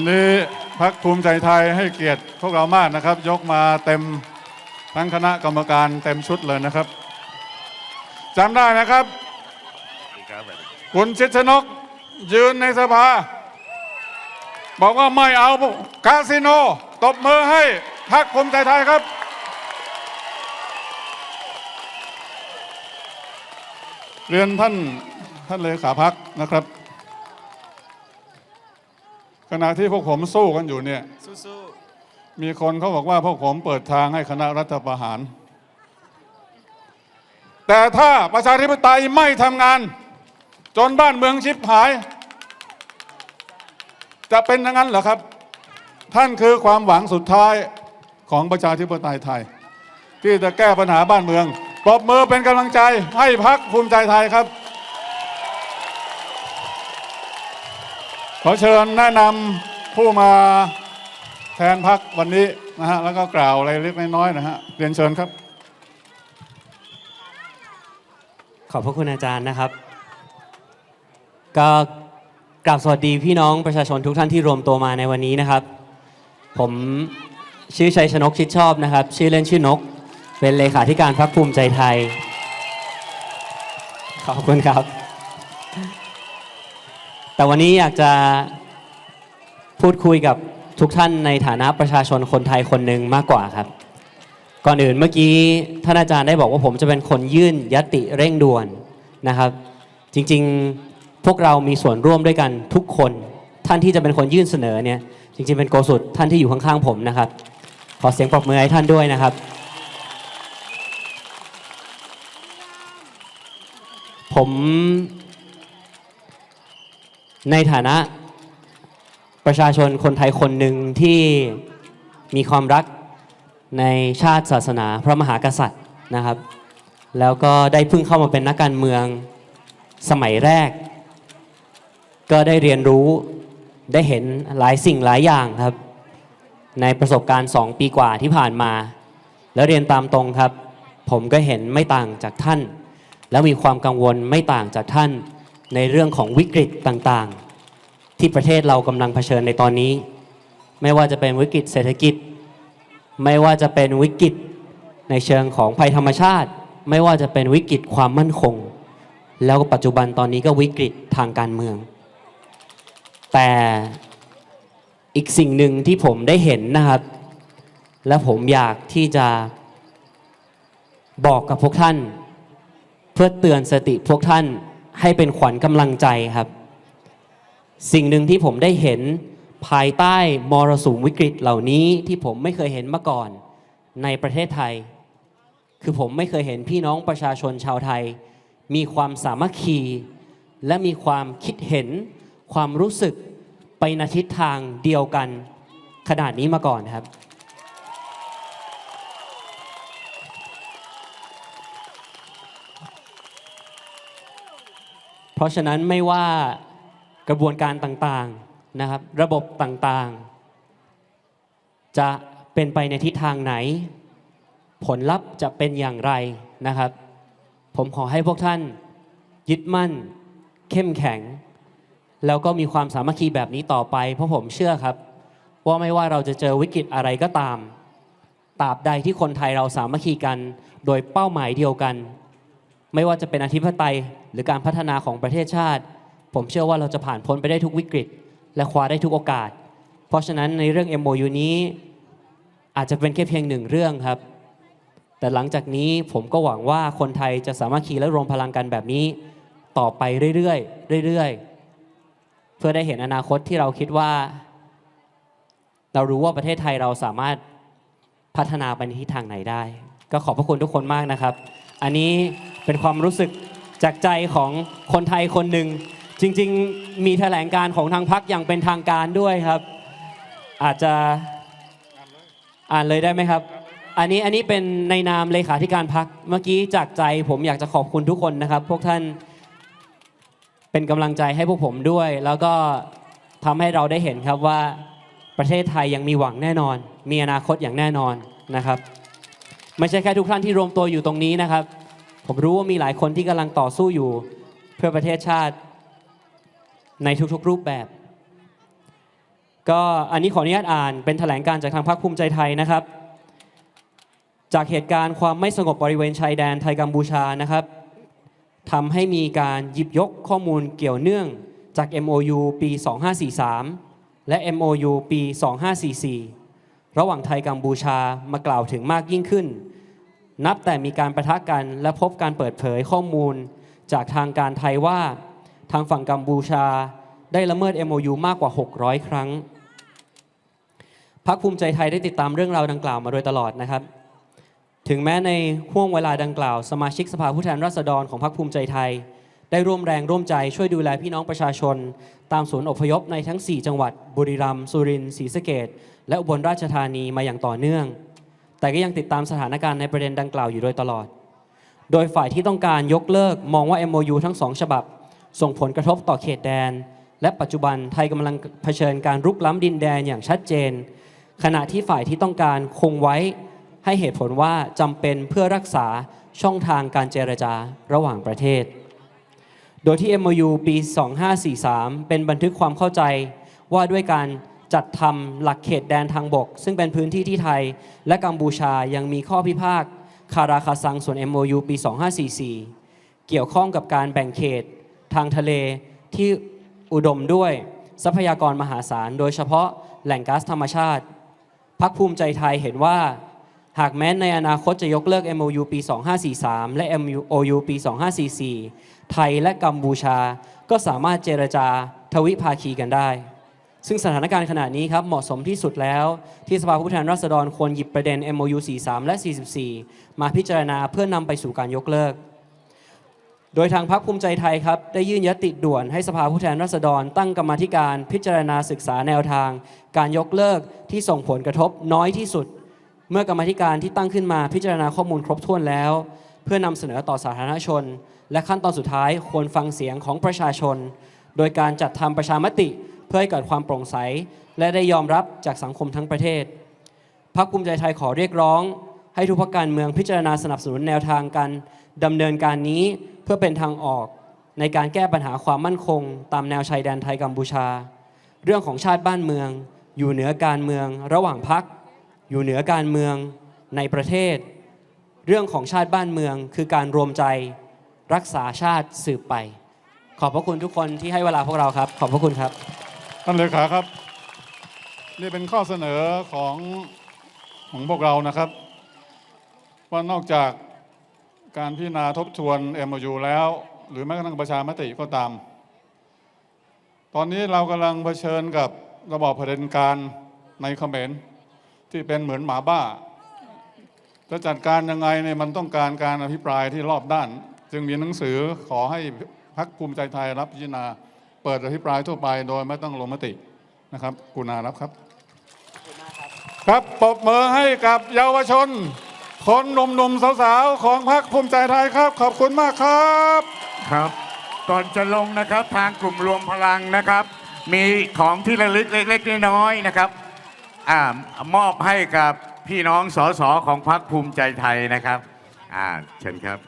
วันนี้พักภูมิใจไทยให้เกียรติพวกเรามากนะครับ ยกมาเต็มทั้งคณะกรรมการเต็มชุดเลยนะครับจำได้ไหมครับ คุณชิดชนกยืนในสภา บอกว่าไม่เอาคาสิโน ตบมือให้พักภูมิใจไทยครับ เรียนท่านท่านเลขาพักนะครับ ขณะที่พวกผมสู้กันอยู่เนี่ยสู้มีคนเขาบอกว่าพวกผมเปิดทางให้คณะรัฐประหาร แต่ถ้าประชาธิปไตยไม่ทำงาน จนบ้านเมืองชิบหาย จะเป็นอย่างนั้นเหรอครับ ท่านคือความหวังสุดท้ายของประชาธิปไตยไทย ที่จะแก้ปัญหาบ้านเมืองปรบมือเป็นกำลังใจให้พักภูมิใจไทยครับ ขอเชิญแนะนำผู้มาแทนพักวันนี้นะฮะแล้วก็กล่าวอะไรเล็กน้อยๆนะฮะเรียนเชิญครับ ขอบพระคุณอาจารย์นะครับ ก็กราบสวัสดีพี่น้องประชาชนทุกท่านที่รวมตัวมาในวันนี้นะครับ ผมชื่อชัยชนกชิดชอบนะครับ ชื่อเล่นชื่อนก เป็นเลขาธิการพรรคภูมิใจไทย ขอบคุณครับ แต่วันนี้อยากจะพูดคุยกับทุกท่านในฐานะประชาชนคนไทยคนหนึ่งมากกว่าครับ ก่อนอื่นเมื่อกี้ท่านอาจารย์ได้บอกว่าผมจะเป็นคนยื่นยติเร่งด่วนนะครับ จริงๆพวกเรามีส่วนร่วมด้วยกันทุกคนท่านที่จะเป็นคนยื่นเสนอเนี่ยจริงๆเป็นโกสุดท่านที่อยู่ข้างๆผมนะครับ ขอเสียงปรบมือให้ท่านด้วยนะครับ ผม ในฐานะประชาชนคนไทยคนหนึ่งที่มีความรักในชาติศาสนาพระมหากษัตริย์นะครับ แล้วก็ได้เพิ่งเข้ามาเป็นนักการเมืองสมัยแรก ก็ได้เรียนรู้ได้เห็นหลายสิ่งหลายอย่างครับ ในประสบการณ์ 2 ปีกว่าที่ผ่านมา แล้วเรียนตามตรงครับ ผมก็เห็นไม่ต่างจากท่าน แล้วมีความกังวลไม่ต่างจากท่าน ในเรื่องของวิกฤตต่างๆ ที่ประเทศเรากำลังเผชิญในตอนนี้ ไม่ว่าจะเป็นวิกฤตเศรษฐกิจ ไม่ว่าจะเป็นวิกฤตในเชิงของภัยธรรมชาติ ไม่ว่าจะเป็นวิกฤตความมั่นคง แล้วปัจจุบันตอนนี้ก็วิกฤตทางการเมือง แต่อีกสิ่งหนึ่งที่ผมได้เห็นนะครับ และผมอยากที่จะบอกกับพวกท่าน เพื่อเตือนสติพวกท่าน ให้เป็นขวัญกำลังใจครับ สิ่งหนึ่งที่ผมได้เห็นภายใต้มรสุมวิกฤตเหล่านี้ที่ผมไม่เคยเห็นมาก่อนในประเทศไทย คือผมไม่เคยเห็นพี่น้องประชาชนชาวไทย มีความสามัคคี และมีความคิดเห็น ความรู้สึกไปในทิศทางเดียวกันขนาดนี้มาก่อนครับ เพราะฉะนั้นไม่ว่ากระบวนการต่างๆนะครับ ระบบต่างๆ จะเป็นไปในทิศทางไหน ผลลัพธ์จะเป็นอย่างไรนะครับ ผมขอให้พวกท่านยึดมั่น เข้มแข็ง แล้วก็มีความสามัคคีแบบนี้ต่อไป เพราะผมเชื่อครับ ว่าไม่ว่าเราจะเจอวิกฤตอะไรก็ตามตราบใดที่คนไทยเราสามัคคีกัน โดยเป้าหมายเดียวกัน ไม่ว่าจะเป็นอธิปไตย หรือการพัฒนาของประเทศชาติ ผมเชื่อว่าเราจะผ่านพ้นไปได้ทุกวิกฤต และคว้าได้ทุกโอกาส เพราะฉะนั้นในเรื่อง MOU นี้อาจจะเป็นแค่เพียงหนึ่งเรื่องครับ แต่หลังจากนี้ผมก็หวังว่าคนไทยจะสามัคคีและรวมพลังกันแบบนี้ ต่อไปเรื่อยๆเรื่อยๆ เพื่อได้เห็นอนาคตที่เราคิดว่า เรารู้ว่าประเทศไทยเราสามารถพัฒนาไปในทิศทางไหนได้ ก็ขอบพระคุณทุกคนมากนะครับ อันนี้เป็นความรู้สึก จากใจของคนไทยคนหนึ่ง จริงๆ มีแถลงการของทางพักอย่างเป็นทางการด้วยครับ อาจจะอ่านเลยได้ไหมครับ อันนี้อันนี้เป็นในนามเลขาธิการพักเมื่อกี้จากใจผมอยากจะขอบคุณทุกคนนะครับ พวกท่านเป็นกำลังใจให้พวกผมด้วย แล้วก็ทำให้เราได้เห็นครับว่าประเทศไทยยังมีหวังแน่นอน มีอนาคตอย่างแน่นอนนะครับ ไม่ใช่แค่ทุกท่านที่รวมตัวอยู่ตรงนี้นะครับ ผมรู้ว่ามีหลายคนที่กำลังต่อสู้อยู่เพื่อประเทศชาติในทุกๆรูปแบบ ก็อันนี้ขออนุญาตอ่านเป็นแถลงการจากทางพรรคภูมิใจไทยนะครับ จากเหตุการณ์ความไม่สงบบริเวณชายแดนไทยกัมพูชานะครับทำให้มีการหยิบยกข้อมูลเกี่ยวเนื่องจาก MOU ปี 2543 และ MOU ปี 2544 ระหว่างไทยกัมพูชามากล่าวถึงมากยิ่งขึ้น นับแต่มีการประทะกันและพบการเปิดเผยข้อมูล จากทางการไทยว่า ทางฝั่งกัมพูชา ได้ละเมิด MOU มากกว่า 600 ครั้งพรรคภูมิใจไทยได้ติดตามเรื่องราวดังกล่าวมาโดยตลอดนะครับ ถึงแม้ในห่วงเวลาดังกล่าว สมาชิกสภาผู้แทนราษฎรของพรรคภูมิใจไทย ได้ร่วมแรงร่วมใจช่วยดูแลพี่น้องประชาชน ตามศูนย์อพยพในทั้ง 4 จังหวัด บุรีรัมย์สุรินทร์ศรีสะเกดและอุบลราชธานีมาอย่างต่อเนื่อง แต่ก็ยังติดตามสถานการณ์ในประเด็นดังกล่าวอยู่โดยตลอด โดยฝ่ายที่ต้องการยกเลิกมองว่า MOU ทั้งสองฉบับ ส่งผลกระทบต่อเขตแดน และปัจจุบันไทยกำลังเผชิญการรุกล้ำดินแดนอย่างชัดเจน ขณะที่ฝ่ายที่ต้องการคงไว้ให้เหตุผลว่าจำเป็นเพื่อรักษาช่องทางการเจรจาระหว่างประเทศ โดยที่ MOU ปี 2543 เป็นบันทึกความเข้าใจว่าด้วยการ จัดทำหลักเขตแดนทางบก ซึ่งเป็นพื้นที่ที่ไทย และกัมพูชายังมีข้อพิพาทคาราคาซังส่วน MOU ปี 2544 เกี่ยวข้องกับการแบ่งเขตทางทะเลที่อุดมด้วยทรัพยากรมหาศาล โดยเฉพาะแหล่งก๊าซธรรมชาติ พักภูมิใจไทยเห็นว่า หากแม้ในอนาคตจะยกเลิก MOU ปี 2543 และ MOU ปี 2544 ไทยและกัมพูชาก็สามารถเจรจาทวิภาคีกันได้ ซึ่งสถานการณ์ขณะนี้ครับเหมาะสมที่สุดแล้ว ที่สภาผู้แทนราษฎรควรหยิบประเด็น MOU 43 และ 44 มาพิจารณาเพื่อนำไปสู่การยกเลิก โดยทางพรรคภูมิใจไทยครับ ได้ยื่นยติด่วนให้สภาผู้แทนราษฎร ตั้งกรรมธิการพิจารณาศึกษาแนวทาง การยกเลิกที่ส่งผลกระทบน้อยที่สุด เมื่อกรรมธิการที่ตั้งขึ้นมาพิจารณาข้อมูลครบถ้วนแล้ว เพื่อนำเสนอต่อสาธารณชน และขั้นตอนสุดท้ายควรฟังเสียงของประชาชน โดยการจัดทำประชามติ เพื่อให้เกิดความโปร่งใส และได้ยอมรับจากสังคมทั้งประเทศพรรคภูมิใจไทยขอเรียกร้อง ให้ทุกพรรคการเมืองพิจารณาสนับสนุนแนวทางการดำเนินการนี้เพื่อเป็นทางออกในการแก้ปัญหาความมั่นคง ตามแนวชายแดนไทยกัมพูชา เรื่องของชาติบ้านเมือง อยู่เหนือการเมือง ระหว่างพรรคอยู่เหนือการเมืองในประเทศ เรื่องของชาติบ้านเมืองคือการรวมใจรักษาชาติสืบไป ขอบพระคุณทุกคนที่ให้เวลาพวกเราครับ ขอบพระคุณครับ ท่านเลขาครับ นี่เป็นข้อเสนอของของพวกเรานะครับ ว่านอกจากการพิจารณาทบทวน MOU แล้ว หรือแม้กระทั่งประชามติก็ตาม ตอนนี้เรากำลังเผชิญกับระบอบเผด็จการในเขมรที่เป็นเหมือนหมาบ้าจะจัดการยังไงเนี่ยมันต้องการการอภิปรายที่รอบด้าน จึงมีหนังสือขอให้พักภูมิใจไทยรับพิจารณา ปิดอภิปรายทั่วไปโดยไม่ต้องลงมตินะครับกุณารับครับ ครับปรบมือให้กับเยาวชน คนหนุ่มๆสาวๆ ของพรรคภูมิใจไทยครับ ขอบคุณมากครับครับ ก่อนจะลงนะครับทางกลุ่มรวมพลังนะครับ มีของที่ระลึกเล็กๆน้อยๆนะครับอ่ามอบให้กับพี่น้องสสของพรรคภูมิใจไทยนะครับอ่าเชิญครับ